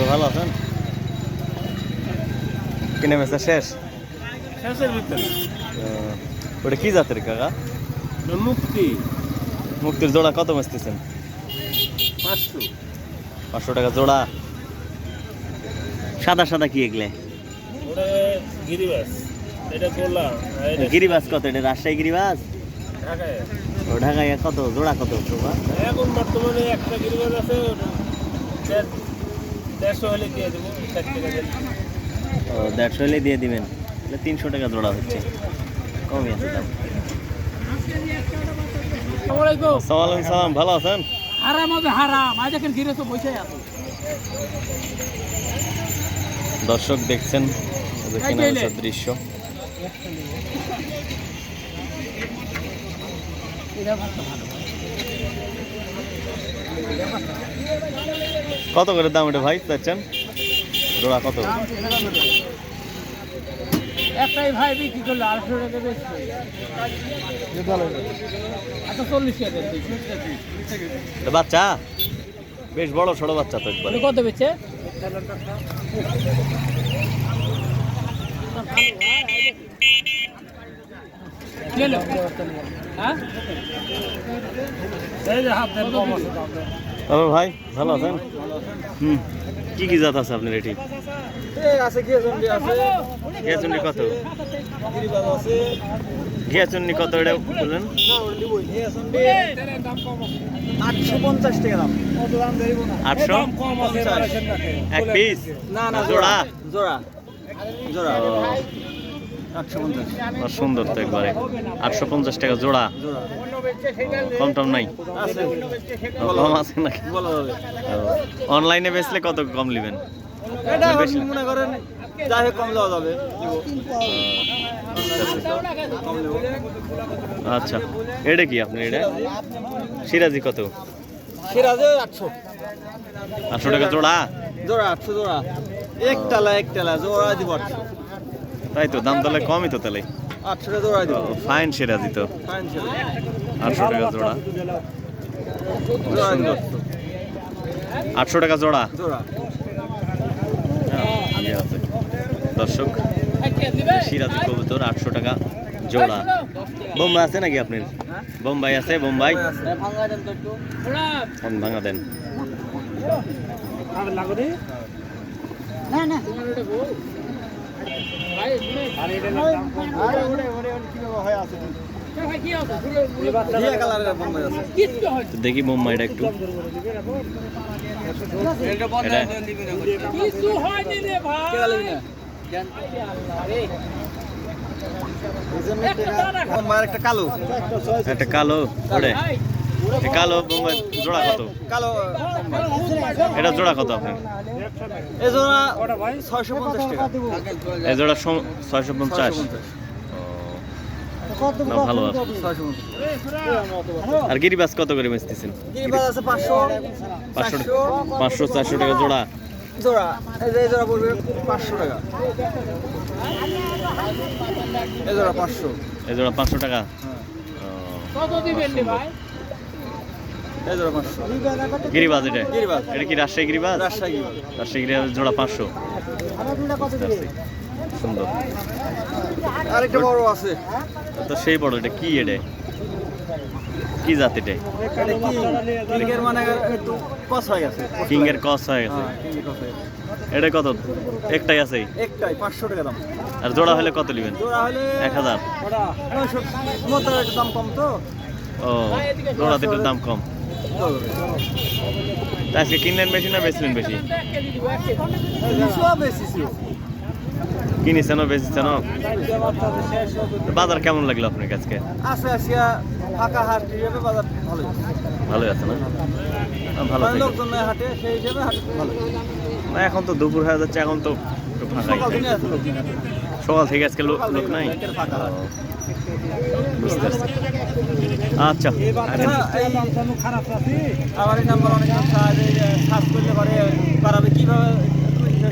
তো ভালো আছেন? কিনে বেচা শেষ? শেষের ভিতরে। ওটা কি জাতের কাকা? মুক্তি। মুক্তির জোড়া কত বেচতেছেন? পাঁচশো। পাঁচশো টাকা জোড়া। সাদা সাদা কি এগুলো? গিরিবাস। এটা এটা গিরিবাস কত? এটা রাজশাহী গিরিবাস? ঢাকায়। ও ঢাকায় কত? জোড়া কত? এখন বর্তমানে একটা গিরিবাস আছে দেড়শো হলে দিয়ে দেবো। ও দেড়শো হলে দিয়ে দিবেন। তাহলে তিনশো টাকা জোড়া হচ্ছে। কমই আছে দাম আসসালামাইকুম সালাম ভালো আছেন? হারাম হবে হারাম। আজ এখন ঘিরে তো বসে আছে। দর্শক দেখছেন দৃশ্য। কেনা যে বেচার এলে। দৃশ্য কত করে দাম এটা ভাই চাচ্ছেন? জোড়া কত? একটাই ভাই বিক্রি করল আটশো টাকা বেশি আচ্ছা চল্লিশ টাকা দেন দেখি। এটা বাচ্চা? বেশ বড় ছোট বাচ্চা তো একবারে। কত বেচে হ্যাঁ। তবে ভাই ভালো আছেন? হুম। কি কি জাত আছে আপনার এটি? আছে গিয়েচন্ডি আছে। ঘিয়াচুন্নি কত? ঘিয়াচুন্নি কত এটা বললেন? আটশো পঞ্চাশ টাকা দাম। কত দাম দেব না। আটশো? কম আছে এক পিস না না জোড়া? জোড়া। জোড়া ও, আটশো পঞ্চাশ বাহ, সুন্দর তো একবারে। আটশো পঞ্চাশ টাকা জোড়া। কম টম নাই? কম আছে নাকি? অনলাইনে বেচলে কত কম নেবেন? মনে করেন যাই হোক কম দেওয়া যাবে। আচ্ছা এটা কি আপনি এটা? সিরাজি কত? সিরাজে আটশো। আটশো টাকা জোড়া? জোড়া আটশো জোড়া। একটালা একটালা জোড়া দিব আটশো। তাই তো দাম তাহলে কমই তো তাহলে। আটশো টাকা জোড়া দিব। ফাইন সিরাজি তো ফাইন ছিল আটশো টাকা জোড়া। জোড়া আটশো টাকা জোড়া? জোড়া। ইয়ে। দর্শক সিরাজি কবুতর আটশো টাকা জোড়া। বোম্বাই আছে নাকি আপনার? বোম্বাই আছে বোম্বাই। ভাঙা দেন। তো একটু দেখি বোম্বাইটা একটু। একটা কালো একটা কালো এ কালো জোড়া কত? কালো এটা জোড়া কত আপনার? এই জোড়া ছয়শো পঞ্চাশ টাকা। এই জোড়া ছয়শো পঞ্চাশ। ভালো আর গিরিবাস কত করে বেচতেছেন? পাঁচশো। চারশো। টাকা জোড়া। জোড়া এই জোড়া পড়বে পাঁচশো টাকা। এই জোড়া পাঁচশো। এই জোড়া পাঁচশো টাকা? হ্যাঁ। কত দিবেন ভাই? গিরিবাজ এটা? এটা কি রাজশাহী গিরিবাজ? রাজশাহী। রাজশাহী গিরিবাজ জোড়া পাঁচশো। সুন্দর। আরেকটা বড় আছে। তো সেই বড় এটা কি এটা? কি জাত এটা? এটা কিংয়ের মানে একটু কস হয়ে গেছে। কিংয়ের কস গেছে। এটা কত? একটাই আছে? একটাই পাঁচশো টাকা দাম। আর জোড়া হলে কত নেবেন? জোড়া হলে এক হাজার। একটু দাম কম তো। ও জোড়া দুটোর দাম কম। আজকে কিনলেন বেশি না বেচলেন বেশি? কিনেছেন বেচেছেন বাজার কেমন লাগল আপনার কাছে? আছে আসিয়া ফাঁকা হাট হিসেবে বাজার ভালোই ভালোই আছে না? ভালো কারণ লোকজন হাটে সেই হিসেবে হাট ভালো। না এখন তো দুপুর হয়ে যাচ্ছে এখন তো ফাঁকাই সকাল থেকে আজকে লোক লোক নাই? বুঝতে পারছি আচ্ছা।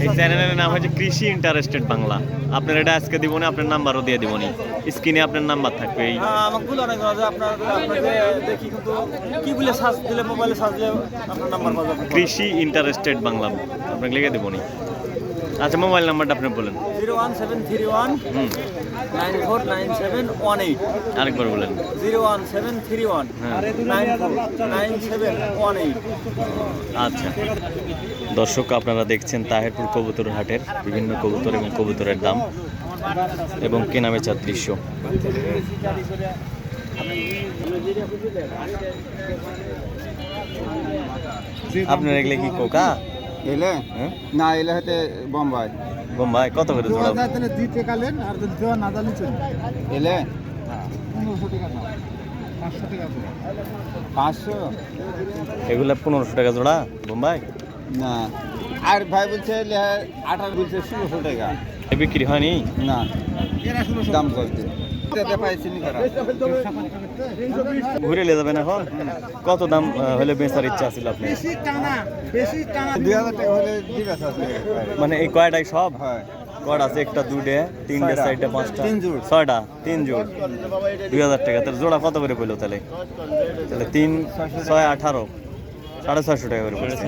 এই চ্যানেলের নাম হচ্ছে কৃষি ইন্টারেস্টেড বাংলা। আপনার এটা আজকে দিব না আপনার নাম্বারও দিয়ে দিব নি। স্ক্রিনে আপনার নাম্বার থাকবে এই। হ্যাঁ আমাকে বলো অনেক আছে আপনার আপনাকে দেখি কিন্তু কি বলে সার্চ দিলে মোবাইলে সার্চ দিলে আপনার নাম্বার পাওয়া যাবে। কৃষি ইন্টারেস্টেড বাংলা। আপনাকে লিখে দিব নি। আচ্ছা মোবাইল নাম্বারটা আপনি বলেন। Zero one seven three one nine four nine seven one eight. আরেকবার বলেন। Zero one seven three one হ্যাঁ। Nine four nine seven one eight. আচ্ছা। দর্শক আপনারা দেখছেন তাহেরপুর কবুতর হাটের বিভিন্ন কবুতর এবং কবুতরের দাম এবং কেনাবেচার দৃশ্য। আপনার এগুলো কি কোকা? এলে? হ্যাঁ? না এলে হতে বোম্বাই। বোম্বাই কত করে জোড়া দুই টাকা লেন আর যদি দেওয়া না জানি এলে? পনেরোশো টাকা দাম। পাঁচশো টাকা পাঁচশো? এগুলো পনেরোশো টাকা জোড়া বোম্বাই? না। আর ভাই বলছে এলে আঠারো বলছে ষোলোশো টাকা। এ বিক্রি হয়নি? না। দাম করা ঘুরে নিয়ে যাবেন এখন? কত দাম হলে বেচার ইচ্ছা ছিল আপনি মানে এই কয়টাই সব? হয়। কয়টা আছে? একটা দুটে তিনটে। চারটে পাঁচটা? তিন জোড়। ছয়টা তিন জোড়। দুই হাজার টাকা। তাহলে জোড়া কত করে পেল তাহলে? তাহলে তিন ছয় আঠারো। সাড়ে ছয়শো টাকা করে পড়েছে।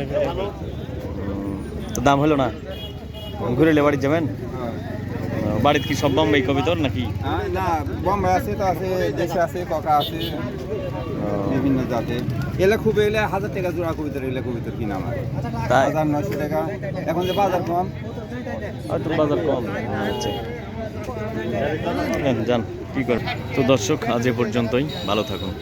তো দাম হলো না? ঘুরে বাড়ি যাবেন? বাড়িতে কি সব বম্বাই কবিতর নাকি? হ্যাঁ, না বোম্বাই আছে তো আছে দেশে আছে ককা আছে বিভিন্ন জাতে। এলে খুব এলে হাজার টাকা জোড়া কবিতর এলে কবিতর কিনা আমার। হাজার নয়শো টাকা। এখন যে বাজার কম। হয়তো বাজার কম। হচ্ছে হ্যাঁ, যান কি কর তো দর্শক আজ এ পর্যন্তই। ভালো থাকুন।